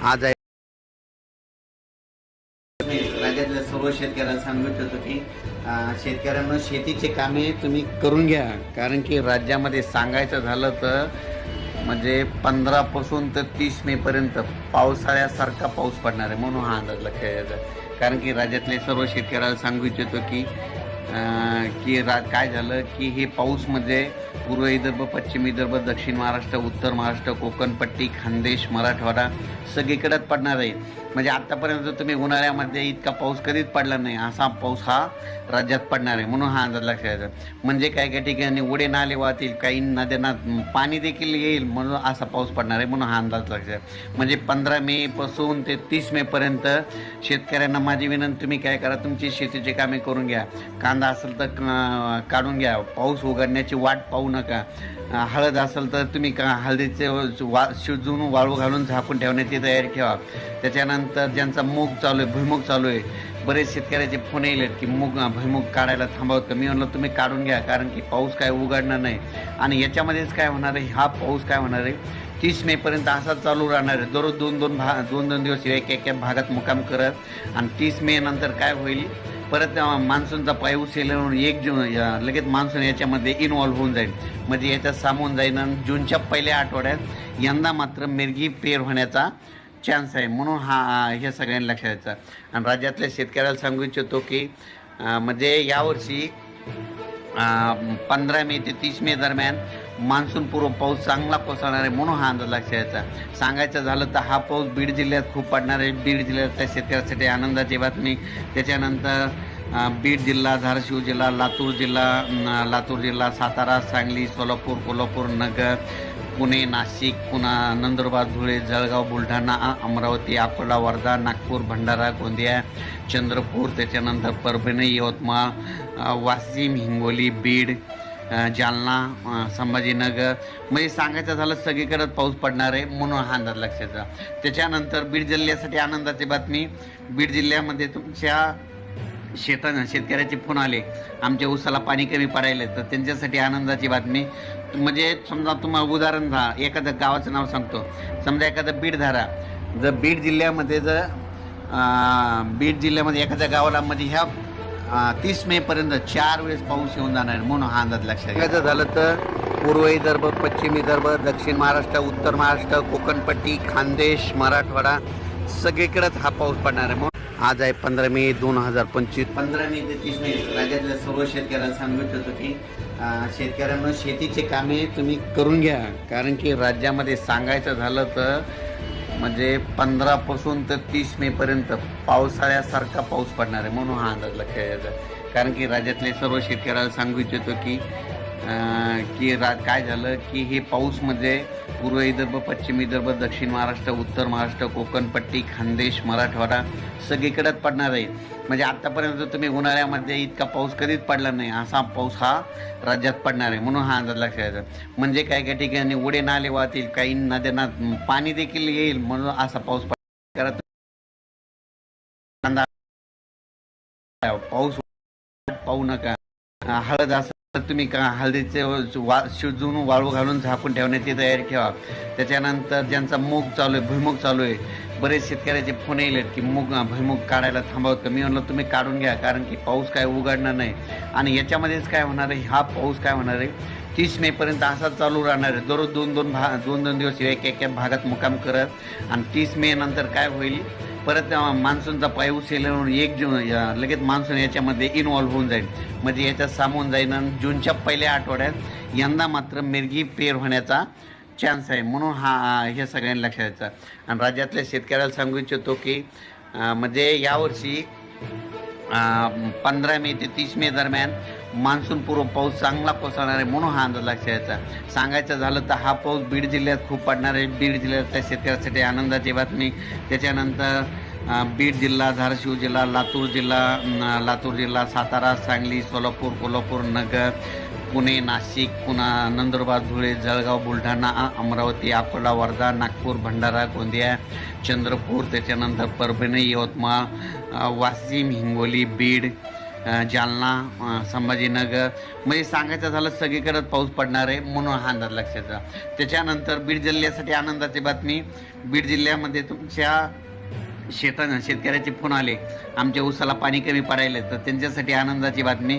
आज आहे. राज्यातल्या सर्व शेतकऱ्यांना सांगू होतो की शेतकऱ्यांना शेतीचे कामे तुम्ही करून घ्या. कारण की राज्यामध्ये सांगायचं झालं तर म्हणजे पंधरापासून तर तीस मे पर्यंत पावसाळ्यासारखा पाऊस पडणार आहे म्हणून हा अंदाज लक्षात यायचा. कारण की राज्यातले सर्व शेतकऱ्याला सांगू इच्छितो की की रा काय झालं की हे पाऊस म्हणजे पूर्व विदर्भ पश्चिम विदर्भ दक्षिण महाराष्ट्र उत्तर महाराष्ट्र कोकणपट्टी खानदेश मराठवाडा सगळीकडेच पडणार आहे. म्हणजे आत्तापर्यंत तुम्ही उन्हाळ्यामध्ये इतका पाऊस कधीच पडला नाही असा पाऊस हा राज्यात पडणार आहे म्हणून हा अंदाज लक्षात यायचा म्हणजे काही काही ठिकाणी उडे नाले वाहतील काही नद्यांना पाणी देखील येईल म्हणून असा पाऊस पडणार आहे म्हणून हा अंदाज लक्षात म्हणजे पंधरा मे पासून ते तीस मे पर्यंत शेतकऱ्यांना माझी विनंती तुम्ही काय करा तुमची शेतीची कामे करून घ्या. कांदा असेल तर काढून घ्या. पाऊस उघडण्याची वाट पाहू नका. हळद असेल तर तुम्ही का हळदीचे वा शिजवून वाळू घालून झाकून ठेवण्याची तयारी ठेवा. त्याच्यानंतर ज्यांचा मूग चालू आहे भुईमुग चालू आहे बरेच शेतकऱ्याचे फोन येईल की मूग भुईमुग काढायला थांबवत का मी म्हणलं तुम्ही काढून घ्या कारण की पाऊस काय उघडणार नाही. आणि याच्यामध्येच काय होणार आहे हा पाऊस काय होणार आहे तीस मेपर्यंत असाच चालू राहणार आहे. दररोज दोन दोन भा दोन दोन दिवस एक एक भागात मुकाम करत आणि तीस मे नंतर काय होईल? परत मान्सूनचा पाय उचल एक जून या- लगेच मान्सून याच्यामध्ये इन्व्हॉल्व्ह होऊन जाईल. म्हणजे याच्यात सामावून जाईल आणि जूनच्या पहिल्या आठवड्यात यंदा मात्र मिरगी पेर होण्याचा चान्स आहे. म्हणून हा हे सगळ्यांनी लक्षात द्यायचं आणि राज्यातल्या शेतकऱ्याला सांगू इच्छितो की म्हणजे यावर्षी पंधरा मे ते तीस मे दरम्यान मान्सूनपूर्व पाऊस चांगला कोसळणार आहे म्हणून हा अंदाज लक्षात यायचा. सांगायचं झालं तर हा पाऊस बीड जिल्ह्यात खूप पडणार आहे. बीड जिल्ह्यातल्या शेतकऱ्यासाठी आनंदाची बातमी. त्याच्यानंतर बीड जिल्हा धाराशिव जिल्हा लातूर जिल्हा लातूर जिल्हा सातारा सांगली सोलापूर कोल्हापूर नगर पुणे नाशिक पुन्हा नंदुरबार धुळे जळगाव बुलढाणा अमरावती अकोला वर्धा नागपूर भंडारा गोंदिया चंद्रपूर त्याच्यानंतर परभणी यवतमाळ वाशिम हिंगोली बीड जालना संभाजीनगर. म्हणजे सांगायचं झालं सगळीकडे पाऊस पडणार आहे म्हणून हा अंदाज लक्षात त्याच्यानंतर बीड जिल्ह्यासाठी आनंदाची बातमी. बीड जिल्ह्यामध्ये तुमच्या शेता शेतकऱ्याचे फोन आले. आमच्या ऊसाला पाणी कमी पडायले तर त्यांच्यासाठी आनंदाची बातमी. म्हणजे समजा तुम्हाला उदाहरण धा एखादं गावाचं नाव सांगतो. समजा एखादं बीड धारा. जर बीड जिल्ह्यामध्ये जर बीड जिल्ह्यामध्ये एखाद्या गावाला म्हणजे ह्या तीस मे पर्यंत चार वेळेस पाऊस येऊन जाणार आहे म्हणून हा अंदाज लक्षात घ्यायचं झालं तर पूर्व विदर्भ पश्चिम विदर्भ दक्षिण महाराष्ट्र उत्तर महाराष्ट्र कोकणपट्टी खानदेश मराठवाडा सगळीकडेच हा पाऊस पडणार आहे. म्हणून आज आहे पंधरा मे दोन हजार पंचवीस. पंधरा मे ते तीस मे राज्यातल्या सर्व शेतकऱ्यांना सांगत होतो की शेतकऱ्यांना शेतीचे कामे तुम्ही करून घ्या कारण की राज्यामध्ये सांगायचं झालं तर म्हणजे पंधरापासून तर तीस मेपर्यंत पावसाळ्यासारखा पाऊस पडणार आहे म्हणून हा अंदाज लक्षात यायचा. कारण की राज्यातले सर्व शेतकऱ्याला सांगू इच्छितो की की रा काय झालं की हे पाऊस म्हणजे पूर्व विदर्भ पश्चिम विदर्भ दक्षिण महाराष्ट्र उत्तर महाराष्ट्र कोकणपट्टी खानदेश मराठवाडा सगळीकडेच पडणार आहे म्हणजे आतापर्यंत तुम्ही उन्हाळ्यामध्ये इतका पाऊस कधीच पडला नाही असा पाऊस हा राज्यात पडणार आहे म्हणून हा अंदाज लक्षात यायचा म्हणजे काही काही ठिकाणी उडे नाले वाहतील काही नद्यांना पाणी देखील येईल म्हणून असा पाऊस पड करत पाऊस पाहू नका हळद असं तर तुम्ही का हळदीचे वा शिजवून वाळू घालून झाकून ठेवण्याची तयारी ठेवा. त्याच्यानंतर ज्यांचा मूग चालू आहे भुईमुग चालू आहे बरेच शेतकऱ्याचे फोन येईल की मूग भुईमुग काढायला थांबवत का? मी म्हणलं तुम्ही काढून घ्या कारण की पाऊस काय उघडणार नाही. आणि याच्यामध्येच काय होणार आहे? हा पाऊस काय होणार आहे? तीस मे पर्यंत असाच चालू राहणार आहे. दररोज दोन दोन भा दोन दोन दिवस एक एक एक भागात मुकाम करत आणि तीस मे नंतर काय होईल? परत मान्सूनचा पाय उचल एक जून लगेच मान्सून याच्यामध्ये इन्वॉल्व्ह होऊन जाईल. म्हणजे याच्यात सामावून जाईल आणि जूनच्या पहिल्या आठवड्यात यंदा मात्र मिरगी पेर होण्याचा चान्स आहे. म्हणून हा हे सगळ्यांनी लक्षात द्यायचं आणि राज्यातल्या शेतकऱ्याला सांगू इच्छितो की म्हणजे यावर्षी पंधरा मे ते तीस मे दरम्यान मान्सूनपूर्व पाऊस चांगला कोसळणार आहे म्हणून हा अंदाज लक्षात यायचा. सांगायचं झालं तर हा पाऊस बीड जिल्ह्यात खूप पडणार आहे. बीड जिल्ह्यातल्या शेतकऱ्यासाठी आनंदाची बातमी. त्याच्यानंतर बीड जिल्हा धाराशिव जिल्हा लातूर जिल्हा लातूर जिल्हा सातारा सांगली सोलापूर कोल्हापूर नगर पुणे नाशिक पुन्हा नंदुरबार धुळे जळगाव बुलढाणा अमरावती अकोला वर्धा नागपूर भंडारा गोंदिया चंद्रपूर त्याच्यानंतर परभणी यवतमाळ वाशिम हिंगोली बीड जालना संभाजीनगर. म्हणजे सांगायचं झालं सगळीकडे पाऊस पडणार आहे म्हणून हा अंदाज लक्षात ठेवा. त्याच्यानंतर बीड जिल्ह्यासाठी आनंदाची बातमी. बीड जिल्ह्यामध्ये तुमच्या शेतानं शेतकऱ्याचे फोन आले. आमच्या ऊसाला पाणी कमी पडायले तर त्यांच्यासाठी आनंदाची बातमी.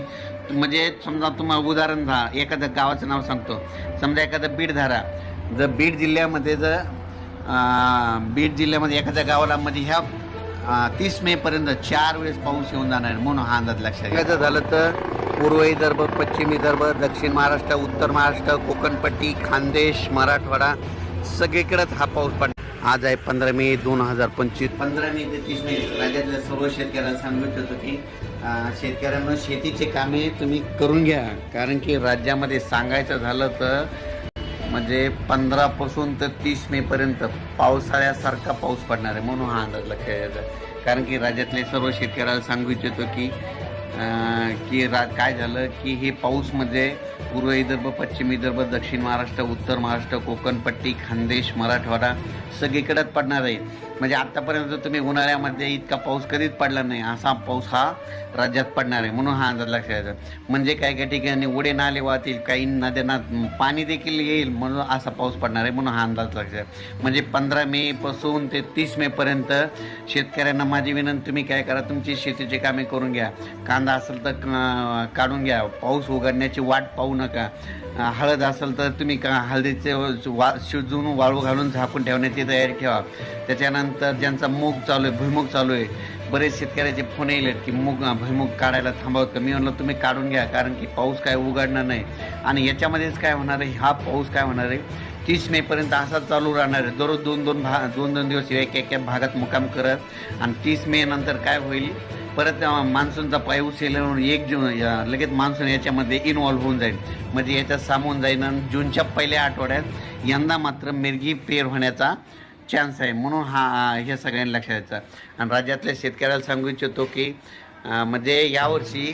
म्हणजे समजा तुम्हाला उदाहरण धा एखादं गावाचं नाव सांगतो. समजा एखादं बीड धारा. जर बीड जिल्ह्यामध्ये जर बीड जिल्ह्यामध्ये एखाद्या गावाला मध्ये ह्या तीस मे पर्यंत चार वेळेस पाऊस येऊन जाणार म्हणून हा अंदाज लक्षात घ्यायचं झालं तर पूर्व विदर्भ पश्चिम विदर्भ दक्षिण महाराष्ट्र उत्तर महाराष्ट्र कोकणपट्टी खानदेश मराठवाडा सगळीकडेच हा पाऊस पड आज आहे पंधरा मे दोन हजार पंचवीस. पंधरा मे ते तीस मे राज्यातल्या सर्व शेतकऱ्यांना सांगत होतो की शेतकऱ्यांना शेतीचे कामे तुम्ही करून घ्या. कारण की राज्यामध्ये सांगायचं झालं तर म्हणजे पंधरापासून तर तीस मेपर्यंत पावसाळ्यासारखा पाऊस पडणार आहे म्हणून हा अंदाज लक्षात यायचा. कारण की राज्यातले सर्व शेतकऱ्याला सांगू इच्छितो की की रा काय झालं की हे पाऊस म्हणजे पूर्व विदर्भ पश्चिम विदर्भ दक्षिण महाराष्ट्र उत्तर महाराष्ट्र कोकणपट्टी खानदेश मराठवाडा सगळीकडेच पडणार आहे. म्हणजे आत्तापर्यंत तुम्ही उन्हाळ्यामध्ये इतका पाऊस कधीच पडला नाही असा पाऊस हा राज्यात पडणार आहे म्हणून हा अंदाज लक्षात घ्यायचा म्हणजे काही काही ठिकाणी उडे नाले वाहतील काही नद्यांना पाणी देखील येईल म्हणून असा पाऊस पडणार आहे म्हणून हा अंदाज लक्षात म्हणजे पंधरा मे पासून ते तीस मे पर्यंत शेतकऱ्यांना माझी विनंती तुम्ही काय करा तुमची शेतीची कामे करून घ्या. कांदा असेल तर काढून घ्या. पाऊस उघडण्याची वाट पाहू नका. हळद असेल तर तुम्ही का हळदीचे वा शिजवून वाळू घालून झाकून ठेवण्याची तयारी ठेवा. त्याच्यानंतर ज्यांचा मूग चालू आहे भुईमुग चालू आहे बरेच शेतकऱ्याचे फोन येईल की मूग भुईमुग काढायला थांबवत मी म्हणलं तुम्ही काढून घ्या कारण की पाऊस काय उघडणार नाही. आणि याच्यामध्येच काय होणार आहे? हा पाऊस काय होणार आहे? तीस मेपर्यंत असाच चालू राहणार आहे. दररोज दोन दोन भा दोन दोन दिवस एक एक भागात मुक्काम करत. आणि तीस मे नंतर काय होईल? परत मान्सूनचा पाऊस येईल एक जून लगेच मान्सून याच्यामध्ये इन्वॉल्व्ह होऊन जाईल. म्हणजे याच्यात सामून जाईल आणि जूनच्या पहिल्या आठवड्यात यंदा मात्र मिरगी पेर होण्याचा चान्स आहे. म्हणून हा हे सगळ्यांनी लक्षात द्यायचं आणि राज्यातल्या शेतकऱ्याला सांगू इच्छितो की म्हणजे यावर्षी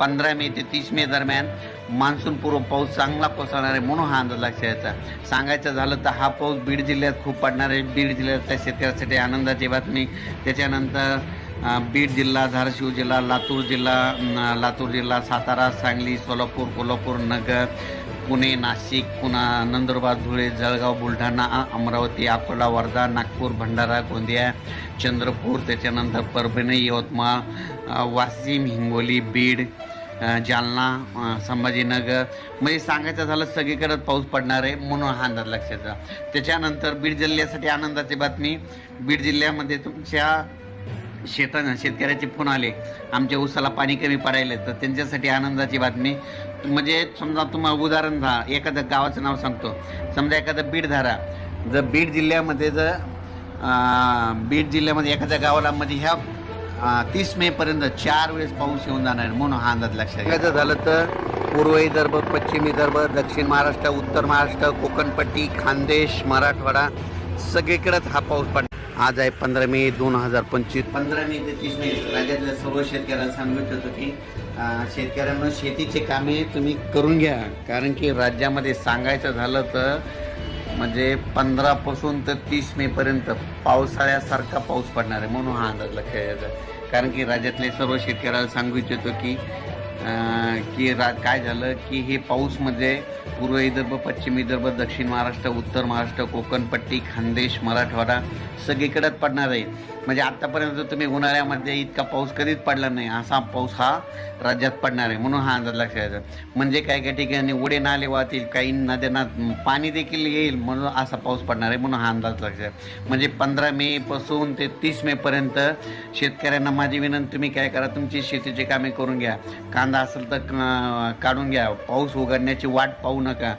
पंधरा मे ते तीस मे दरम्यान मान्सूनपूर्व पाऊस चांगला कोसळणार आहे म्हणून हा अंदाज लक्षात यायचा सांगायचं झालं तर हा पाऊस बीड जिल्ह्यात खूप पडणार. आहे बीड जिल्ह्यातल्या शेतकऱ्यासाठी आनंदाची बातमी. त्याच्यानंतर बीड जिल्हा धाराशिव जिल्हा लातूर जिल्हा लातूर जिल्हा सातारा सांगली सोलापूर कोल्हापूर नगर पुणे नाशिक पुन्हा नंदुरबार धुळे जळगाव बुलढाणा अमरावती अकोला वर्धा नागपूर भंडारा गोंदिया चंद्रपूर त्याच्यानंतर परभणी यवतमाळ वाशिम हिंगोली बीड जालना संभाजीनगर. म्हणजे सांगायचं झालं सगळीकडे पाऊस पडणार आहे म्हणून हा अंदाज लक्षात ठेवा. त्याच्यानंतर बीड जिल्ह्यासाठी आनंदाची बातमी. बीड जिल्ह्यामध्ये तुमच्या शेतानं शेतकऱ्याचे फोन आले. आमच्या ऊसाला पाणी कमी पडायले तर त्यांच्यासाठी आनंदाची बातमी. म्हणजे समजा तुम्हाला उदाहरण धा एखादं गावाचं नाव सांगतो. समजा एखादं बीड धारा. जर बीड जिल्ह्यामध्ये जर बीड जिल्ह्यामध्ये एखाद्या गावाला म्हणजे ह्या तीस मे पर्यंत चार वेळेस पाऊस येऊन जाणार आहे म्हणून हा अंदाज लक्षात घ्यायचं झालं तर पूर्व विदर्भ पश्चिम विदर्भ दक्षिण महाराष्ट्र उत्तर महाराष्ट्र कोकणपट्टी खानदेश मराठवाडा सगळीकडेच हा पाऊस पड आज आहे पंधरा मे दोन हजार पंचवीस. पंधरा मे ते तीस मे राज्यातल्या सर्व शेतकऱ्यांना सांगत होतो की शेतकऱ्यांना शेतीचे कामे तुम्ही करून घ्या. कारण की राज्यामध्ये सांगायचं झालं तर म्हणजे पंधरापासून तर तीस मे पर्यंत पावसाळ्यासारखा पाऊस पडणार आहे म्हणून हा अंदाज लक्षात यायचा. कारण की राज्यातले सर्व शेतकऱ्याला सांगू इच्छितो की की रा काय झालं की हे पाऊस म्हणजे पूर्व विदर्भ पश्चिम विदर्भ दक्षिण महाराष्ट्र उत्तर महाराष्ट्र कोकणपट्टी खानदेश मराठवाडा सगळीकडेच पडणार आहे. म्हणजे आत्तापर्यंत तुम्ही उन्हाळ्यामध्ये इतका पाऊस कधीच पडला नाही असा पाऊस हा राज्यात पडणार आहे म्हणून हा अंदाज लक्षात येतो. म्हणजे काही काही ठिकाणी उडे नाले वाहतील काही नद्यांना पाणी देखील येईल म्हणून असा पाऊस पडणार आहे म्हणून हा अंदाज लक्षात म्हणजे पंधरा मे पासून ते तीस मे पर्यंत शेतकऱ्यांना माझी विनंती तुम्ही काय करा तुमची शेतीची कामे करून घ्या. कांदा असेल तर काढून घ्या. पाऊस उघडण्याची वाट पाहू नका.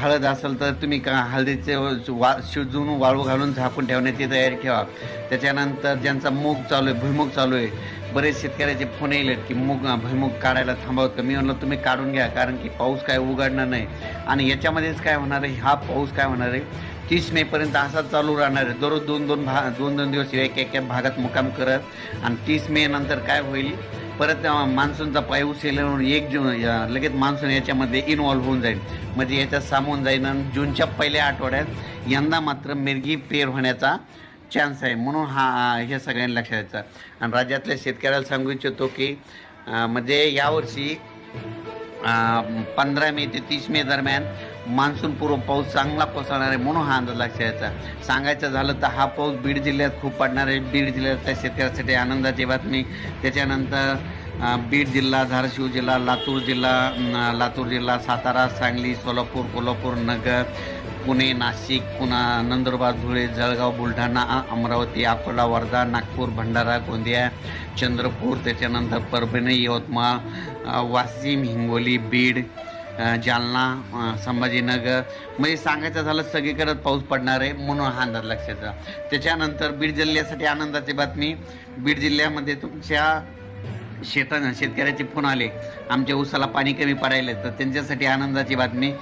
हळद असेल तर तुम्ही का हळदीचे वा शिजवून वाळू घालून झाकून ठेवण्याची तयारी ठेवा. त्याच्यानंतर ज्यांचा मूग चालू आहे भुईमुग चालू आहे बरेच शेतकऱ्याचे फोन येईल की मूग भुईमुग काढायला थांबवत मी म्हणलं तुम्ही काढून घ्या कारण की पाऊस काय उघडणार नाही. आणि याच्यामध्येच काय होणार आहे? हा पाऊस काय होणार आहे? तीस मेपर्यंत असाच चालू राहणार आहे. दररोज दोन दोन भा दोन दोन दिवस एक एक भागात मुक्काम करत आणि तीस मे नंतर काय होईल? परत मान्सूनचा पाऊस येईल म्हणून एक जून लगेच मान्सून याच्यामध्ये इन्व्हॉल्व्ह होऊन जाईल. म्हणजे याच्यात सामून जाईल आणि जूनच्या पहिल्या आठवड्यात यंदा मात्र मिरगी पेर होण्याचा चान्स आहे. म्हणून हा हे सगळ्यांनी लक्षात द्यायचं आणि राज्यातल्या शेतकऱ्याला सांगू इच्छितो की म्हणजे यावर्षी पंधरा मे ते तीस मे दरम्यान मान्सूनपूर्व पाऊस चांगला कोसळणार आहे म्हणून हा अंदाज लक्षात यायचा सांगायचं झालं तर हा पाऊस बीड जिल्ह्यात खूप पडणार. आहे बीड जिल्ह्यातल्या शेतकऱ्यासाठी आनंदाची बातमी. त्याच्यानंतर बीड जिल्हा धाराशिव जिल्हा लातूर जिल्हा लातूर जिल्हा सातारा सांगली सोलापूर कोल्हापूर नगर पुणे नाशिक पुन्हा नंदुरबार धुळे जळगाव बुलढाणा अमरावती अकोला वर्धा नागपूर भंडारा गोंदिया चंद्रपूर त्याच्यानंतर परभणी यवतमाळ वाशिम हिंगोली बीड जालना संभाजीनगर. म्हणजे सांगायचं झालं सगळीकडे पाऊस पडणार आहे म्हणून हा अंदाज लक्षात जा त्याच्यानंतर बीड जिल्ह्यासाठी आनंदाची बातमी. बीड जिल्ह्यामध्ये तुमच्या शेता शेतकऱ्याचे फोन आले. आमच्या ऊसाला पाणी कमी पडायले तर त्यांच्यासाठी आनंदाची बातमी.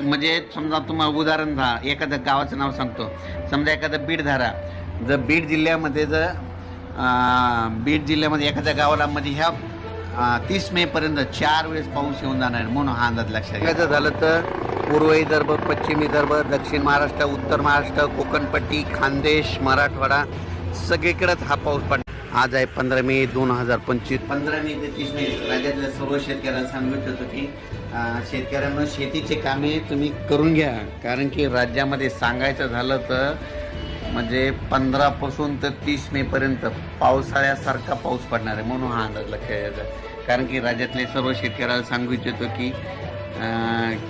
म्हणजे समजा तुम्हाला उदाहरण धा एखादं गावाचं नाव सांगतो. समजा एखादं बीड धारा जर बीड जिल्ह्यामध्ये जर बीड जिल्ह्यामध्ये एखाद्या गावाला म्हणजे ह्या तीस मे पर्यंत चार वेळेस पाऊस येऊन जाणार आहे म्हणून हा अंदाज लक्षात घ्यायचं झालं तर पूर्व विदर्भ पश्चिम विदर्भ दक्षिण महाराष्ट्र उत्तर महाराष्ट्र कोकणपट्टी खानदेश मराठवाडा सगळीकडेच हा पाऊस पड आज आहे पंधरा मे दोन हजार पंचवीस. पंधरा मे ते तीस मे राज्यातल्या सर्व शेतकऱ्यांना सांगू इच्छितो की शेतकऱ्यांना शेतीचे कामे तुम्ही करून घ्या. कारण की राज्यामध्ये सांगायचं झालं तर म्हणजे पंधरापासून तर तीस मे पर्यंत पावसाळ्यासारखा पाऊस पडणार आहे म्हणून हा अंदाज लक्षात घ्यायचा कारण की राज्यातले सर्व शेतकऱ्याला सांगू इच्छितो की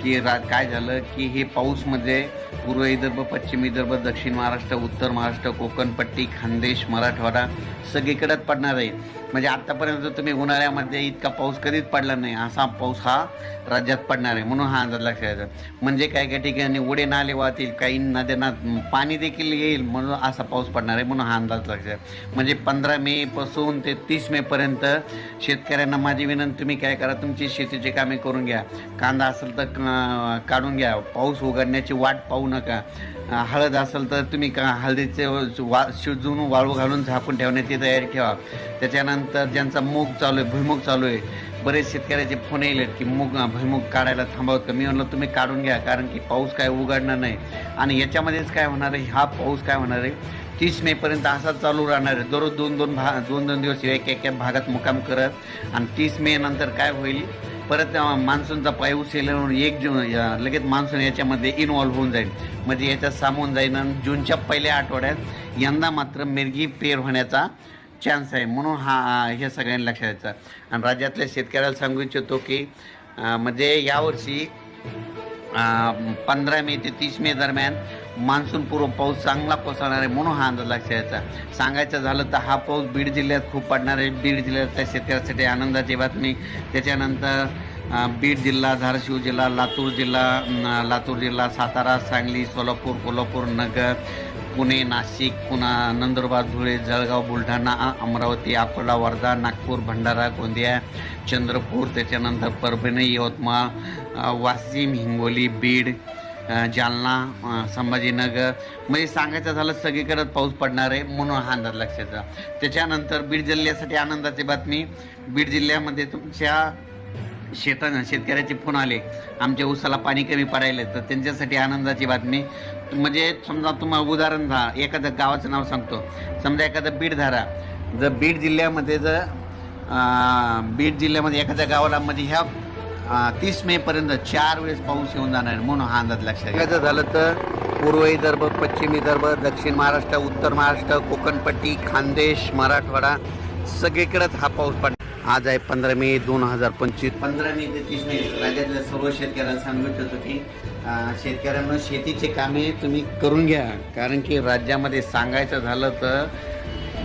की रा काय झालं की हे पाऊसमध्ये म्हणजे पूर्व विदर्भ पश्चिम विदर्भ दक्षिण महाराष्ट्र उत्तर महाराष्ट्र कोकणपट्टी खानदेश मराठवाडा सगळीकडेच पडणार आहे. म्हणजे आतापर्यंत तुम्ही उन्हाळ्यामध्ये इतका पाऊस कधीच पडला नाही असा पाऊस हा राज्यात पडणार आहे म्हणून हा अंदाज लक्षात घ्यायचा म्हणजे काही काही ठिकाणी उडे नाले वाहतील काही नद्यांना पाणी देखील येईल म्हणून असा पाऊस पडणार आहे म्हणून हा अंदाज लक्षात घ्या. म्हणजे पंधरा मेपासून ते तीस मेपर्यंत शेतकऱ्यांना माझी विनंती तुम्ही काय करा तुमची शेतीची कामे करून घ्या. कांदा असेल तर काढून घ्या. पाऊस उघडण्याची वाट पाहू नका. हळद असेल तर तुम्ही का हळदीचे वा शिजवून वाळू घालून झाकून ठेवण्याची तयारी ठेवा. त्याच्यानंतर ज्यांचा मूग चालू आहे भुईमुग चालू आहे बरेच शेतकऱ्याचे फोन येईल की मूग भुईमुग काढायला थांबवत का मी म्हणलं तुम्ही काढून घ्या कारण की पाऊस काय उघडणार नाही. आणि याच्यामध्येच काय होणार आहे? हा पाऊस काय होणार आहे? तीस मेपर्यंत असा असाच चालू राहणार आहे. दररोज दोन दोन भा दोन दोन दिवस एक एक भागात मुक्काम करत आणि तीस मे नंतर काय होईल? परत मान्सूनचा पाय येईल म्हणून एक जून या- लगेच मान्सून याच्यामध्ये इन्वॉल्व्ह होऊन जाईल. म्हणजे याच्यात सामावून जाईल आणि जूनच्या पहिल्या आठवड्यात यंदा मात्र मिरगी पेर होण्याचा चान्स आहे. म्हणून हा हे सगळ्यांनी लक्षात द्यायचा आणि राज्यातल्या शेतकऱ्याला सांगू इच्छितो की म्हणजे यावर्षी पंधरा मे ते तीस मे दरम्यान मान्सूनपूर्व पाऊस चांगला कोसळणार आहे म्हणून हा अंदाज लक्षात यायचा सांगायचं झालं तर हा पाऊस बीड जिल्ह्यात खूप पडणार आहे. बीड जिल्ह्यातल्या शेतकऱ्यासाठी आनंदाची बातमी. त्याच्यानंतर बीड जिल्हा धाराशिव जिल्हा लातूर जिल्हा लातूर जिल्हा सातारा सांगली सोलापूर कोल्हापूर नगर पुणे नाशिक पुन्हा नंदुरबार धुळे जळगाव बुलढाणा अमरावती अकोला वर्धा नागपूर भंडारा गोंदिया चंद्रपूर त्याच्यानंतर परभणी यवतमाळ वाशिम हिंगोली बीड जालना संभाजीनगर. म्हणजे सांगायचं झालं सगळीकडे पाऊस पडणार आहे म्हणून हा अंदाज लक्षात जा त्याच्यानंतर बीड जिल्ह्यासाठी आनंदाची बातमी. बीड जिल्ह्यामध्ये तुमच्या शेता शेतकऱ्याचे फोन आले. आमच्या ऊसाला पाणी कमी पडायले तर त्यांच्यासाठी आनंदाची बातमी. म्हणजे समजा तुम्हाला उदाहरण झा एखादं गावाचं नाव सांगतो. समजा एखादं बीड धारा जर बीड जिल्ह्यामध्ये जर बीड जिल्ह्यामध्ये एखाद्या गावाला म्हणजे ह्या तीस मे पर्यंत चार वेळेस पाऊस येऊन जाणार आहे म्हणून हा अंदाज लक्षात घ्यायचं झालं तर पूर्व विदर्भ पश्चिम विदर्भ दक्षिण महाराष्ट्र उत्तर महाराष्ट्र कोकणपट्टी खानदेश मराठवाडा सगळीकडेच हा पाऊस पड आज आहे पंधरा मे दोन हजार पंचवीस. पंधरा मे ते तीस मे राज्यातल्या सर्व शेतकऱ्यांना सांगू इच्छितो की शेतकऱ्यांना शेतीचे कामे तुम्ही करून घ्या. कारण की राज्यामध्ये सांगायचं झालं तर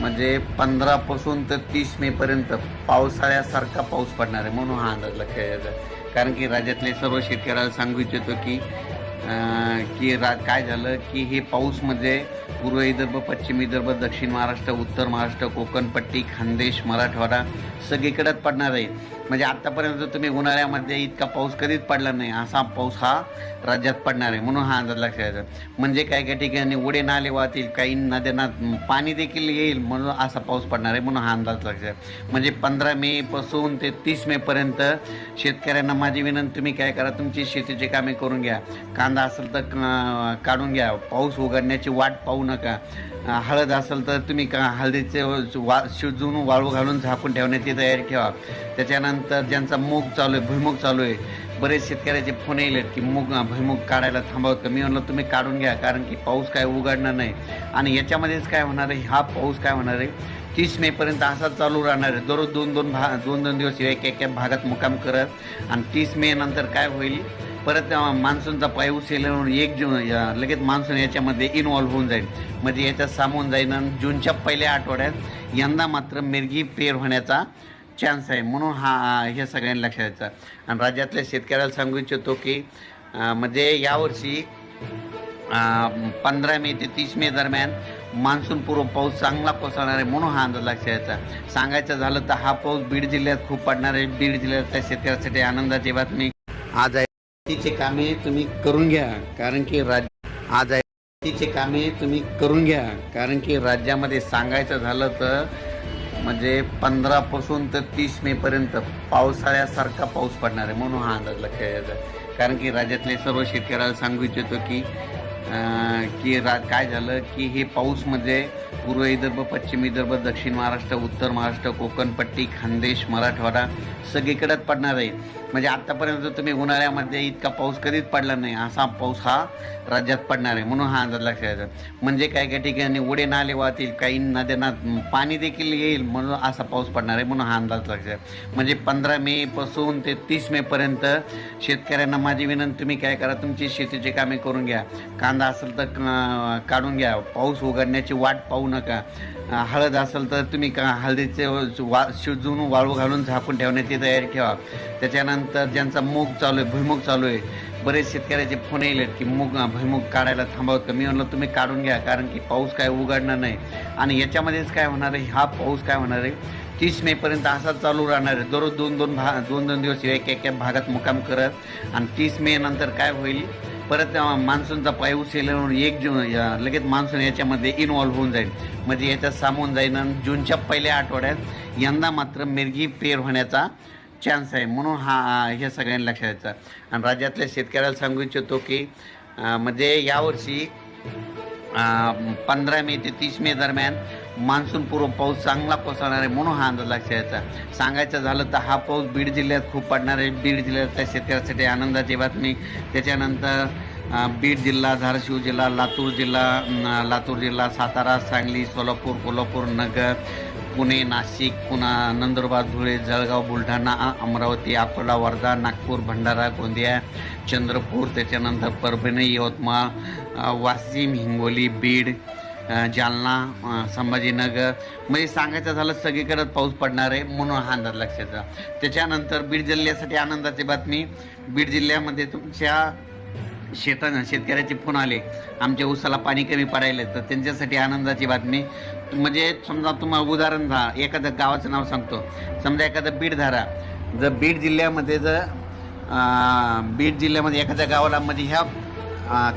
म्हणजे पंधरापासून तर तीस मेपर्यंत पावसाळ्यासारखा पाऊस पडणार आहे म्हणून हा अंदाज लक्षात यायचा कारण की राज्यातले सर्व शेतकऱ्याला सांगू इच्छितो की की रा काय झालं की हे पाऊसमध्ये म्हणजे पूर्व विदर्भ पश्चिम विदर्भ दक्षिण महाराष्ट्र उत्तर महाराष्ट्र कोकणपट्टी खानदेश मराठवाडा सगळीकडेच पडणार आहे. म्हणजे आत्तापर्यंत तुम्ही उन्हाळ्यामध्ये इतका पाऊस कधीच पडला नाही असा पाऊस हा राज्यात पडणार आहे म्हणून हा अंदाज लक्षात घ्यायचा म्हणजे काही काही ठिकाणी उडे नाले वाहतील काही नद्यांना पाणी देखील येईल म्हणून असा पाऊस पडणार आहे म्हणून हा अंदाज लक्षात म्हणजे पंधरा मेपासून ते तीस मेपर्यंत शेतकऱ्यांना माझी विनंती तुम्ही काय करा तुमची शेतीची कामे करून घ्या. कांदा कांदा असेल तर काढून घ्या. पाऊस उघडण्याची वाट पाहू नका. हळद असेल तर तुम्ही का हळदीचे वा शिजून वाळू घालून झाकून ठेवण्याची तयारी ठेवा. त्याच्यानंतर ज्यांचा मूग चालू आहे भुईमुग चालू आहे बरेच शेतकऱ्याचे फोन येईल की मूग भुईमुग काढायला थांबवत का मी म्हणलं तुम्ही काढून घ्या कारण की पाऊस काय उघडणार नाही. आणि याच्यामध्येच काय होणार आहे? हा पाऊस काय होणार आहे? तीस मेपर्यंत असाच चालू राहणार आहे. दररोज दोन दोन भा दोन दोन दिवस एक एक भागात मुक्काम करत आणि तीस मे नंतर काय होईल? परत मान्सूनचा पाय उचलून एक जून या- लगेच मान्सून याच्यामध्ये इन्व्हॉल्व्ह होऊन जाईल. म्हणजे याच्यात सामोन जाईल आणि जूनच्या पहिल्या आठवड्यात यंदा मात्र मिरगी पेर होण्याचा चान्स आहे. म्हणून हा हे सगळ्यांनी लक्षात द्यायचा आणि राज्यातल्या शेतकऱ्याला सांगू इच्छितो की म्हणजे यावर्षी पंधरा मे ते तीस मे दरम्यान मान्सून पूर्व पाऊस चांगला कोसळणार आहे म्हणून हा अंदाज लक्षात यायचा सांगायचं झालं तर हा पाऊस बीड जिल्ह्यात खूप पडणार आहे. बीड जिल्ह्यातल्या शेतकऱ्यासाठी आनंदाची बातमी. आज आहे तिचे कामे तुम्ही करून घ्या कारण की राज्य आज आहे. तिचे कामे तुम्ही करून घ्या कारण की राज्यामध्ये सांगायचं झालं तर म्हणजे पंधरापासून तर तीस मेपर्यंत पावसाळ्यासारखा पाऊस पडणार आहे म्हणून हा अंदाज लक्षात यायचा कारण की राज्यातले सर्व शेतकऱ्याला सांगू इच्छितो की की रा काय झालं की हे पाऊस म्हणजे पूर्व विदर्भ पश्चिम विदर्भ दक्षिण महाराष्ट्र उत्तर महाराष्ट्र कोकणपट्टी खानदेश मराठवाडा सगळीकडेच पडणार आहे. म्हणजे आत्तापर्यंत तुम्ही उन्हाळ्यामध्ये इतका पाऊस कधीच पडला नाही असा पाऊस हा राज्यात पडणार आहे म्हणून हा अंदाज लक्षात यायचा म्हणजे काय काही ठिकाणी उडे नाले वाहतील काही नद्यांना पाणी देखील येईल म्हणून असा पाऊस पडणार आहे म्हणून हा अंदाज लक्षात म्हणजे पंधरा मे पासून ते तीस मे पर्यंत शेतकऱ्यांना माझी विनंती तुम्ही काय करा तुमची शेतीची कामे करून घ्या. कांदा असेल तर काढून घ्या. पाऊस उघडण्याची वाट पाहू नका. हळद असेल तर तुम्ही का हळदीचे वा शिजवून वाळू घालून झाकून ठेवण्याची तयारी ठेवा. त्याच्यानंतर ज्यांचा मूग चालू आहे भुईमुग चालू आहे बरेच शेतकऱ्याचे फोन येईल की मूग भुईमुग काढायला थांबवत का? मी म्हणलं तुम्ही काढून घ्या कारण की पाऊस काय उघडणार नाही. आणि याच्यामध्येच काय होणार आहे? हा पाऊस काय होणार आहे? तीस मेपर्यंत असाच चालू राहणार आहे. दररोज दोन दोन भा दोन दोन दिवस एक एक भागात मुक्काम करत. आणि तीस मे नंतर काय होईल? परत मान्सूनचा पाय उचलून एक जून लगेच मान्सून याच्यामध्ये इन्व्हॉल्व्ह होऊन जाईल. म्हणजे याच्यात सामोन जाईन आणि जूनच्या पहिल्या आठवड्यात यंदा मात्र मिरगी पेर होण्याचा चान्स आहे. म्हणून हा हे सगळ्यांनी लक्षात द्यायचा आणि राज्यातल्या शेतकऱ्याला सांगू इच्छितो की म्हणजे यावर्षी पंधरा मे ते तीस मे दरम्यान मान्सूनपूर्व पाऊस चांगला कोसळणार आहे म्हणून हा अंदाज लक्षात यायचा सांगायचं झालं तर हा पाऊस बीड जिल्ह्यात खूप पडणार. आहे बीड जिल्ह्यातल्या शेतकऱ्यासाठी आनंदाची बातमी. त्याच्यानंतर बीड जिल्हा धाराशिव जिल्हा लातूर जिल्हा लातूर जिल्हा सातारा सांगली सोलापूर कोल्हापूर नगर पुणे नाशिक पुन्हा नंदुरबार धुळे जळगाव बुलढाणा अमरावती अकोला वर्धा नागपूर भंडारा गोंदिया चंद्रपूर त्याच्यानंतर परभणी यवतमाळ वाशिम हिंगोली बीड जालना संभाजीनगर. म्हणजे सांगायचं झालं सगळीकडे पाऊस पडणार आहे म्हणून हा अंदाज लक्षात त्याच्यानंतर बीड जिल्ह्यासाठी आनंदाची बातमी. बीड जिल्ह्यामध्ये तुमच्या शेतानं शेतकऱ्याचे फोन आले. आमच्या ऊसाला पाणी कमी पडायला तर त्यांच्यासाठी आनंदाची बातमी. म्हणजे समजा तुम्हाला उदाहरण धा एखादं गावाचं नाव सांगतो. समजा एखादं बीड धारा. जर बीड जिल्ह्यामध्ये जर बीड जिल्ह्यामध्ये एखाद्या गावाला म्हणजे ह्या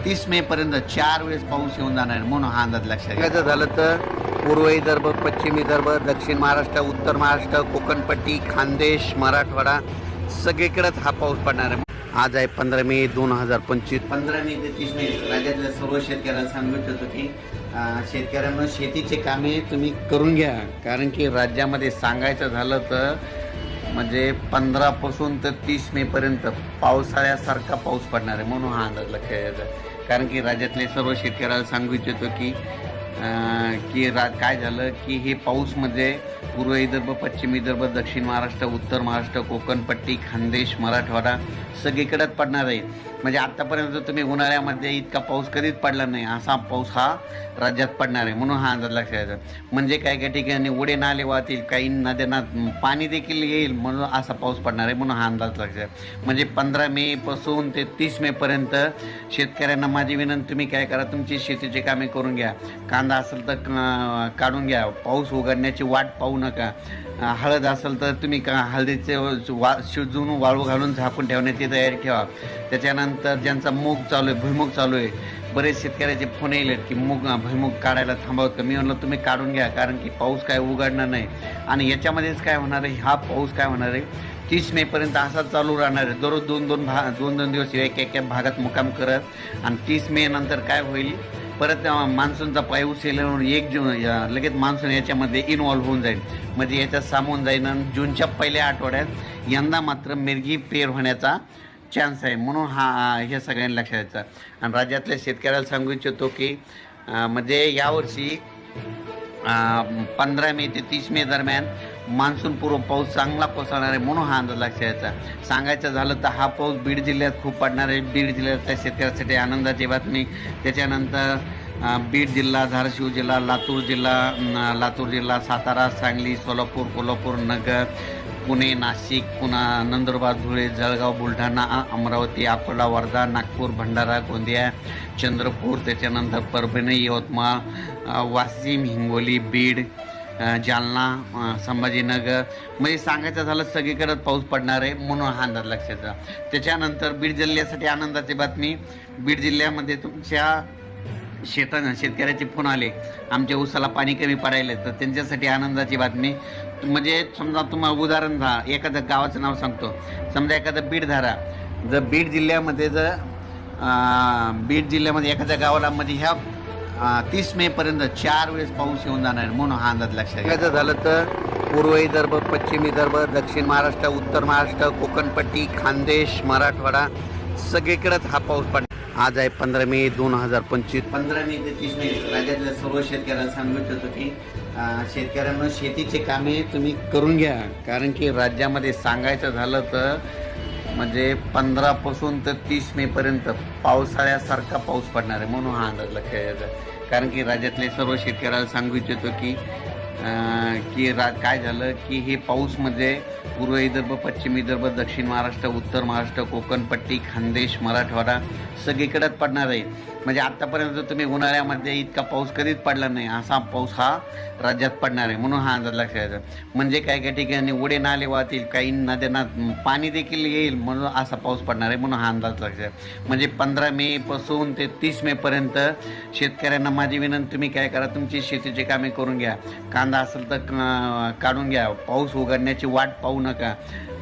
तीस मेपर्यंत चार वेळेस पाऊस येऊन जाणार म्हणून हा अंदाज लक्षात घ्यायचं झालं तर पूर्व विदर्भ पश्चिम विदर्भ दक्षिण महाराष्ट्र उत्तर महाराष्ट्र कोकणपट्टी खानदेश मराठवाडा सगळीकडेच हा पाऊस पडणार आहे. आज आहे पंधरा मे दोन हजार पंचवीस. पंधरा मे ते तीस मे राज्यातल्या सर्व शेतकऱ्यांना सांगत होतो की शेतकऱ्यांना शेतीचे कामे तुम्ही करून घ्या. कारण की राज्यामध्ये सांगायचं झालं तर म्हणजे पंधरापासून तर तीस मेपर्यंत पावसाळ्यासारखा पाऊस पडणार आहे म्हणून हा अंदाज लक्षात यायचा कारण की राज्यातले सर्व शेतकऱ्याला सांगू इच्छितो की की रा काय झालं की हे पाऊस म्हणजे पूर्व विदर्भ पश्चिम विदर्भ दक्षिण महाराष्ट्र उत्तर महाराष्ट्र कोकणपट्टी खानदेश मराठवाडा सगळीकडेच पडणार आहे. म्हणजे आत्तापर्यंत तुम्ही उन्हाळ्यामध्ये इतका पाऊस कधीच पडला नाही असा पाऊस हा राज्यात पडणार आहे म्हणून हा अंदाज लक्षात यायचा म्हणजे काही काही ठिकाणी उडे नाले वाहतील काही नद्यांना पाणी देखील येईल म्हणून असा पाऊस पडणार आहे म्हणून हा अंदाज लक्षात म्हणजे पंधरा मेपासून ते तीस मेपर्यंत शेतकऱ्यांना माझी विनंती तुम्ही काय करा तुमची शेतीची कामे करून घ्या. कांदा असेल तर काढून घ्या. पाऊस उघडण्याची वाट पाहू नका. हळद असेल तर तुम्ही का हळदीचे वा शिजवून वाळू घालून झाकून ठेवण्याची तयारी ठेवा. त्याच्यानंतर ज्यांचा मूग चालू आहे भुईमुग चालू आहे बरेच शेतकऱ्याचे फोन येईल की मूग भुईमुग काढायला थांबवत का? मी म्हणलं तुम्ही काढून घ्या कारण की पाऊस काय उघडणार नाही. आणि याच्यामध्येच काय होणार आहे? हा पाऊस काय होणार आहे? तीस मेपर्यंत असाच चालू राहणार आहे. दररोज दोन दोन भा दोन दोन दिवस एक एक भागात मुक्काम करत आणि तीस मे नंतर काय होईल? परत मान्सूनचा पाय येईल एक जून या- लगेच मान्सून याच्यामध्ये इन्व्हॉल्व्ह होऊन जाईल. म्हणजे याच्यात सामावून जाईन आणि जूनच्या पहिल्या आठवड्यात यंदा मात्र मिरगी पेर होण्याचा चान्स आहे. म्हणून हा हे सगळ्यांनी लक्षात द्यायचं. आणि राज्यातल्या शेतकऱ्याला सांगू इच्छितो की म्हणजे यावर्षी पंधरा मे ते तीस मे दरम्यान मान्सूनपूर्व पाऊस चांगला कोसळणार आहे म्हणून हा अंदाज लक्षात यायचा. सांगायचं झालं तर हा पाऊस बीड जिल्ह्यात खूप पडणार आहे. बीड जिल्ह्यातल्या शेतकऱ्यासाठी आनंदाची बातमी. त्याच्यानंतर बीड जिल्हा धाराशिव जिल्हा लातूर जिल्हा लातूर जिल्हा सातारा सांगली सोलापूर कोल्हापूर नगर पुणे नाशिक पुन्हा नंदुरबार धुळे जळगाव बुलढाणा अमरावती अकोला वर्धा नागपूर भंडारा गोंदिया चंद्रपूर त्याच्यानंतर परभणी यवतमाळ वाशिम हिंगोली बीड जालना संभाजीनगर. म्हणजे सांगायचं झालं सगळीकडं पाऊस पडणार आहे म्हणून हा अंदाज लक्षात जा त्याच्यानंतर बीड जिल्ह्यासाठी आनंदाची बातमी. बीड जिल्ह्यामध्ये तुमच्या शेतानं शेतकऱ्याचे फोन आले. आमच्या ऊसाला पाणी कमी पडायले तर त्यांच्यासाठी आनंदाची बातमी. म्हणजे समजा तुम्हाला उदाहरण धा एखादं गावाचं नाव सांगतो. समजा एखादं बीड धारा. जर बीड जिल्ह्यामध्ये जर बीड जिल्ह्यामध्ये एखाद्या गावाला मध्ये ह्या तीस मे पर्यंत चार वेळेस पाऊस येऊन जाणार आहे म्हणून हा अंदाज लक्षात घ्यायचं झालं तर पूर्व विदर्भ पश्चिम विदर्भ दक्षिण महाराष्ट्र उत्तर महाराष्ट्र कोकणपट्टी खानदेश मराठवाडा सगळीकडेच हा पाऊस पडणार. आज आहे पंधरा मे दोन हजार पंचवीस. पंधरा मे ते तीस मे राज्यातल्या सर्व शेतकऱ्यांना सांगत होतो की शेतकऱ्यांना शेतीचे कामे तुम्ही करून घ्या कारण की राज्यामध्ये सांगायचं झालं तर म्हणजे पंधरापासून तर तीस मेपर्यंत पावसाळ्यासारखा पाऊस पडणार आहे म्हणून हा अंदाज लक्षात यायचा कारण की राज्यातले सर्व शेतकऱ्याला सांगू इच्छितो की की रा काय झालं की हे पाऊस म्हणजे पूर्व विदर्भ पश्चिम विदर्भ दक्षिण महाराष्ट्र उत्तर महाराष्ट्र कोकणपट्टी खानदेश मराठवाडा सगळीकडेच पडणार आहे. म्हणजे आत्तापर्यंत तुम्ही उन्हाळ्यामध्ये इतका पाऊस कधीच पडला नाही. असा पाऊस हा राज्यात पडणार आहे म्हणून हा अंदाज लक्षात यायचा म्हणजे काही काही ठिकाणी उडे नाले वाहतील काही नद्यांना पाणी देखील येईल म्हणून असा पाऊस पडणार आहे म्हणून हा अंदाज लक्षात म्हणजे पंधरा मे पासून ते तीस मे पर्यंत शेतकऱ्यांना माझी विनंती तुम्ही काय करा तुमची शेतीची कामे करून घ्या. कांदा असेल तर काढून घ्या. पाऊस उघडण्याची वाट पाहू नका.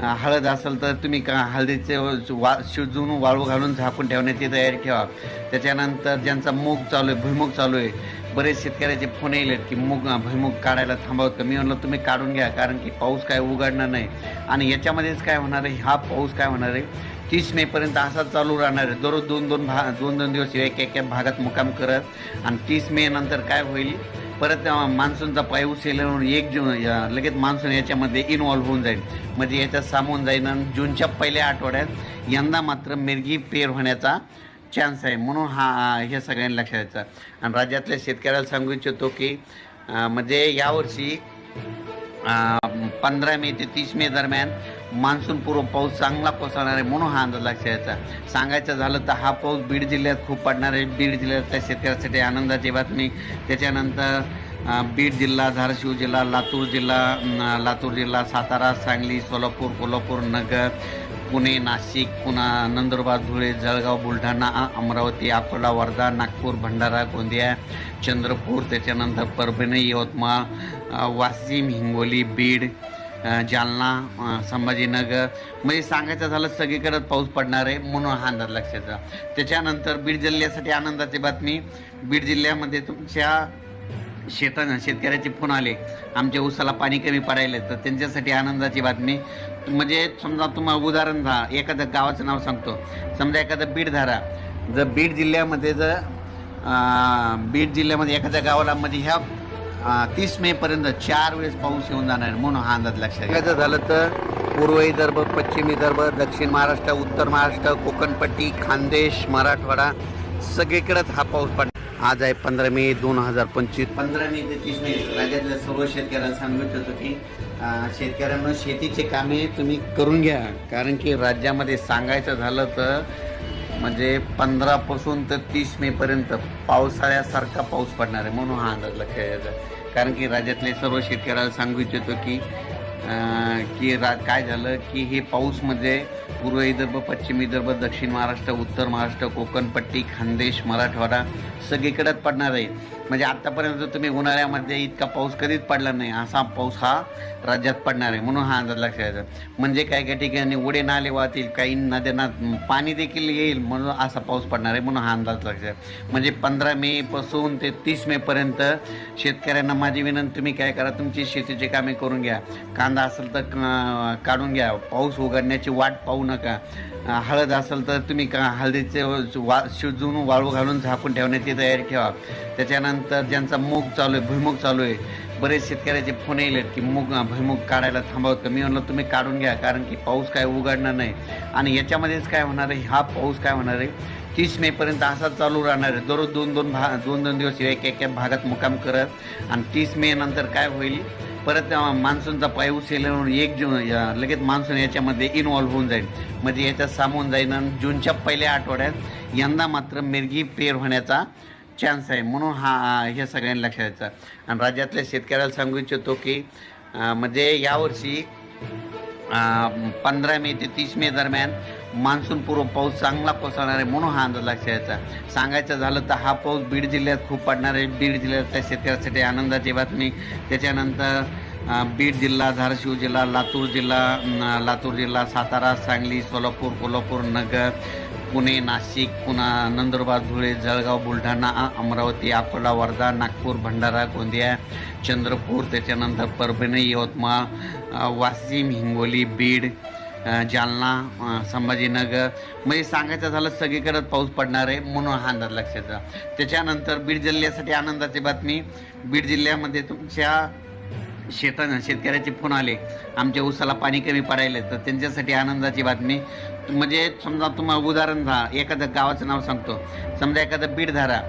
हळद असेल तर तुम्ही का हळदीचे वा शिजवून वाळू घालून झाकून ठेवण्याची तयारी ठेवा. त्याच्यानंतर ज्यांचा मूग चालू आहे भुईमुग चालू आहे बरेच शेतकऱ्याचे फोन येईल की मूग भुईमुग काढायला थांबवत का? मी म्हणलं तुम्ही काढून घ्या कारण की पाऊस काय उघडणार नाही. आणि याच्यामध्येच काय होणार आहे? हा पाऊस काय होणार आहे? तीस मेपर्यंत असाच चालू राहणार आहे. दररोज दोन दोन भा दोन दोन दिवस एक एक भागात मुक्काम करत आणि तीस मे नंतर काय होईल? परत मान्सूनचा पाऊस येईल एक जून लगेच मान्सून याच्यामध्ये इन्व्हॉल्व्ह होऊन जाईल. म्हणजे याच्यात सामावून जाईल आणि जूनच्या पहिल्या आठवड्यात यंदा मात्र मिरगी पेर होण्याचा चान्स आहे. म्हणून हा हे सगळ्यांनी लक्षात द्यायचा आणि राज्यातल्या शेतकऱ्याला सांगू इच्छितो की म्हणजे यावर्षी पंधरा मे ते तीस मे दरम्यान मान्सूनपूर्व पाऊस चांगला कोसळणार आहे म्हणून हा अंदाज लक्षात यायचा सांगायचं झालं तर हा पाऊस बीड जिल्ह्यात खूप पडणार. आहे बीड जिल्ह्यातल्या शेतकऱ्यासाठी आनंदाची बातमी. त्याच्यानंतर बीड जिल्हा धाराशिव जिल्हा लातूर जिल्हा लातूर जिल्हा सातारा सांगली सोलापूर कोल्हापूर नगर पुणे नाशिक पुन्हा नंदुरबार धुळे जळगाव बुलढाणा अमरावती अकोला वर्धा नागपूर भंडारा गोंदिया चंद्रपूर त्याच्यानंतर परभणी यवतमाळ वाशिम हिंगोली बीड जालना संभाजीनगर. म्हणजे सांगायचं झालं सगळीकडे पाऊस पडणार आहे म्हणून हा अंदाज लक्षात जा त्याच्यानंतर बीड जिल्ह्यासाठी आनंदाची बातमी. बीड जिल्ह्यामध्ये तुमच्या शेतानं शेतकऱ्याचे फोन आले. आमच्या ऊसाला पाणी कमी पडायला तर त्यांच्यासाठी आनंदाची बातमी. म्हणजे समजा तुम्हाला उदाहरण धा एखाद्या गावाचं नाव सांगतो. समजा एखादं बीड धारा जर बीड जिल्ह्यामध्ये जर बीड जिल्ह्यामध्ये एखाद्या गावाला म्हणजे ह्या तीस मे पर्यंत चार वेळेस पाऊस येऊन जाणार आहे म्हणून हा अंदाज लक्षात घ्यायचं झालं तर पूर्व विदर्भ पश्चिम विदर्भ दक्षिण महाराष्ट्र उत्तर महाराष्ट्र कोकणपट्टी खानदेश मराठवाडा सगळीकडेच हा पाऊस पडणार आज आहे पंधरा मे दोन हजार पंचवीस. पंधरा मे ते तीस मे राज्यातल्या सर्व शेतकऱ्यांना सांगत होतो की शेतकऱ्यांना शेतीचे कामे तुम्ही करून घ्या. कारण की राज्यामध्ये सांगायचं झालं तर म्हणजे पंधरापासून तर तीस मे पर्यंत पावसाळ्यासारखा पाऊस पडणार आहे म्हणून हा अंदाज लक्षात यायचा कारण की राज्यातले सर्व शेतकऱ्याला सांगू इच्छितो की की रा काय झालं की हे पाऊस म्हणजे पूर्व विदर्भ पश्चिम विदर्भ दक्षिण महाराष्ट्र उत्तर महाराष्ट्र कोकणपट्टी खानदेश मराठवाडा सगळीकडेच पडणार आहे. म्हणजे आतापर्यंत तुम्ही उन्हाळ्यामध्ये इतका पाऊस कधीच पडला नाही. असा पाऊस हा राज्यात पडणार आहे म्हणून हा अंदाज लक्षात येतो. म्हणजे काही काही ठिकाणी उडे नाले वाहतील काही नद्यांना पाणी देखील येईल म्हणून असा पाऊस पडणार आहे म्हणून हा अंदाज लक्षात येतो. म्हणजे पंधरा मे पासून ते तीस मे पर्यंत शेतकऱ्यांना माझी विनंती तुम्ही काय करा तुमची शेतीची कामे करून घ्या. कांदा असेल तर काढून घ्या. पाऊस उघडण्याची वाट पाहू नका. हळद असेल तर तुम्ही का हळदीचे वा शिजवून वाळू घालून झाकून ठेवण्याची तयारी ठेवा. त्याच्यानंतर ज्यांचा मूग चालू आहे भुईमुग चालू आहे बरेच शेतकऱ्याचे फोन येईल की मूग भुईमुग काढायला थांबवत का मी म्हणलं तुम्ही काढून घ्या कारण की पाऊस काय उघडणार नाही. आणि याच्यामध्येच काय होणार आहे हा पाऊस काय होणार आहे? तीस मेपर्यंत असा चालू राहणार आहे. दररोज दोन दोन भा दोन दोन दिवस एक एक भागात मुक्काम करत आणि तीस मे नंतर काय होईल? परत मान्सूनचा पाय येईल एक जून या- लगेच मान्सून याच्यामध्ये इन्व्हॉल्व्ह होऊन जाईल. म्हणजे याच्यात सामावून जाईल आणि जूनच्या पहिल्या आठवड्यात यंदा मात्र मिरगी पेर होण्याचा चान्स आहे. म्हणून हा हे सगळ्यांनी लक्षात द्यायचं आणि राज्यातल्या शेतकऱ्याला सांगू इच्छितो की म्हणजे यावर्षी पंधरा मे ते तीस मे दरम्यान मान्सूनपूर्व पाऊस चांगला कोसळणार आहे म्हणून हा अंदाज लक्षात यायचा सांगायचं झालं तर हा पाऊस बीड जिल्ह्यात खूप पडणार आहे. बीड जिल्ह्यातल्या शेतकऱ्यासाठी आनंदाची बातमी. त्याच्यानंतर बीड जिल्हा धाराशिव जिल्हा लातूर जिल्हा लातूर जिल्हा सातारा सांगली सोलापूर कोल्हापूर नगर पुणे नाशिक पुन्हा नंदुरबार धुळे जळगाव बुलढाणा अमरावती अकोला वर्धा नागपूर भंडारा गोंदिया चंद्रपूर त्याच्यानंतर परभणी यवतमाळ वाशिम हिंगोली बीड जालना संभाजीनगर. म्हणजे सांगायचं झालं सगळीकडे पाऊस पडणार आहे म्हणून हा अंदाज लक्षात जा त्याच्यानंतर बीड जिल्ह्यासाठी आनंदाची बातमी. बीड जिल्ह्यामध्ये तुमच्या शेता शेतकऱ्याचे फोन आले. आमच्या ऊसाला पाणी कमी पडायले तर त्यांच्यासाठी आनंदाची बातमी. म्हणजे समजा तुम्हाला उदाहरण धा एखादं गावाचं नाव सांगतो. समजा एखादं बीड धारा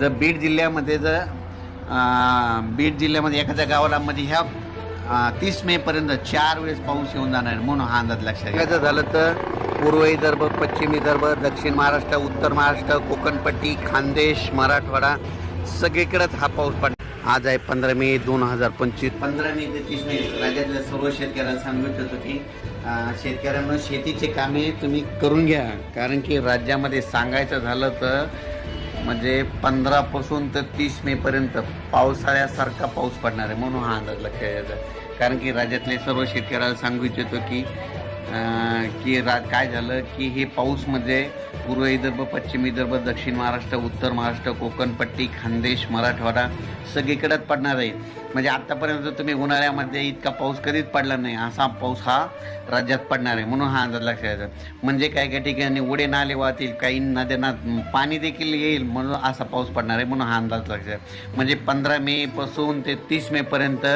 जर बीड जिल्ह्यामध्ये जर बीड जिल्ह्यामध्ये एखाद्या गावाला म्हणजे ह्या तीस मे पर्यंत चार वेळेस पाऊस येऊन जाणार आहे म्हणून हा अंदाज लक्षात घ्यायचं झालं तर पूर्व विदर्भ पश्चिम विदर्भ दक्षिण महाराष्ट्र उत्तर महाराष्ट्र कोकणपट्टी खानदेश मराठवाडा सगळीकडेच हा पाऊस पड आज आहे पंधरा मे दोन हजार पंचवीस. पंधरा मे ते तीस मे राज्यातल्या सर्व शेतकऱ्यांना सांगू इच्छितो की शेतकऱ्यांना शेतीचे कामे तुम्ही करून घ्या. कारण की राज्यामध्ये सांगायचं झालं तर म्हणजे पंधरापासून तर तीस मे पर्यंत पावसाळ्यासारखा पाऊस पडणार आहे म्हणून हा अंदाज लक्षात यायचा. कारण की राज्यातले सर्व शेतकऱ्याला सांगू इच्छितो की की रा काय झालं की हे पाऊस म्हणजे पूर्व विदर्भ पश्चिम विदर्भ दक्षिण महाराष्ट्र उत्तर महाराष्ट्र कोकणपट्टी खानदेश मराठवाडा सगळीकडेच पडणार आहे. म्हणजे आतापर्यंत तुम्ही उन्हाळ्यामध्ये इतका पाऊस कधीच पडला नाही असा पाऊस हा राज्यात पडणार आहे. म्हणून हा अंदाज लक्षात म्हणजे काही काही ठिकाणी उडे नाले वाहतील काही नद्यांना पाणी देखील येईल म्हणून असा पाऊस पडणार आहे म्हणून हा अंदाज लक्षात म्हणजे पंधरा मेपासून ते तीस मेपर्यंत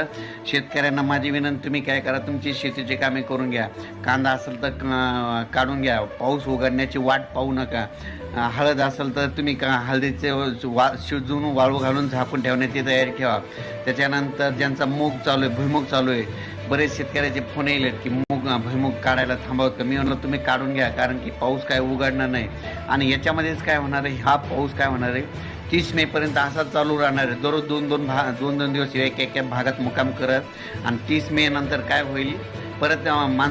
शेतकऱ्यांना माझी विनंती तुम्ही काय करा तुमची शेतीची कामे करून घ्या. कांदा असेल तर काढून घ्या. पाऊस उघडण्याची वाट पाहू नका. हळद असेल तर तुम्ही का हळदीचे वा शिजवून वाळू घालून झाकून ठेवण्याची तयारी ठेवा. त्याच्यानंतर ज्यांचा मूग चालू आहे भुईमुग चालू आहे बरेच शेतकऱ्याचे फोन येईल की मूग भुईमुग काढायला थांबवत का मी म्हणलं तुम्ही काढून घ्या कारण की पाऊस काय उघडणार नाही. आणि याच्यामध्येच काय होणार आहे? हा पाऊस काय होणार आहे? तीस मेपर्यंत असा असाच चालू राहणार आहे. दररोज दोन दोन भा दोन दोन दिवस एक एक भागात मुकाम करत. आणि तीस मे नंतर काय होईल? परत माणसं